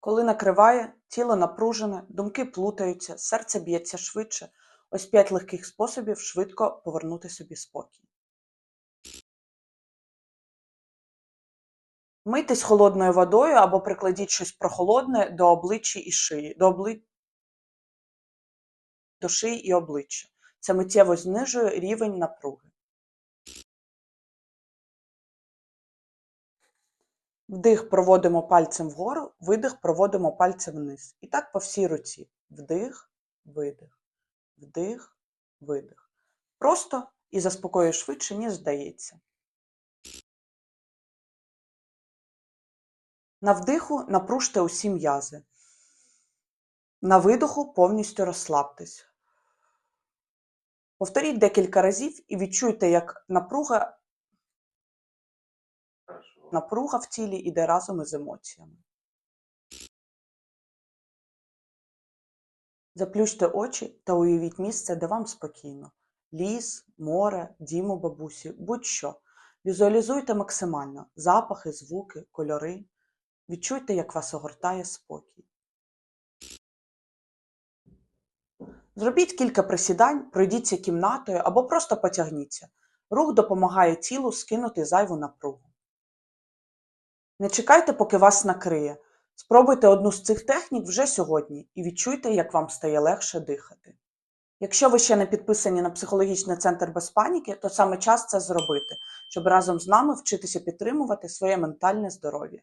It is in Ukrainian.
Коли накриває, тіло напружене, думки плутаються, серце б'ється швидше. Ось п'ять легких способів швидко повернути собі спокій. Мийтесь холодною водою або прикладіть щось прохолодне до обличчя і шиї, до, обли... до шиї і обличчя. Це миттєво знижує рівень напруги. Вдих проводимо пальцем вгору, видих проводимо пальцем вниз. І так по всій руці. Вдих, видих, вдих, видих. Просто і заспокоює швидше, ніж здається. На вдиху напружте усі м'язи. На видоху повністю розслабтесь. Повторіть декілька разів і відчуйте, як напруга, напруга в тілі йде разом із емоціями. Заплющте очі та уявіть місце, де вам спокійно. Ліс, море, дім у бабусі, будь-що. Візуалізуйте максимально запахи, звуки, кольори. Відчуйте, як вас огортає спокій. Зробіть кілька присідань, пройдіться кімнатою або просто потягніться. Рух допомагає тілу скинути зайву напругу. Не чекайте, поки вас накриє. Спробуйте одну з цих технік вже сьогодні і відчуйте, як вам стає легше дихати. Якщо ви ще не підписані на психологічний центр без паніки, то саме час це зробити, щоб разом з нами вчитися підтримувати своє ментальне здоров'я.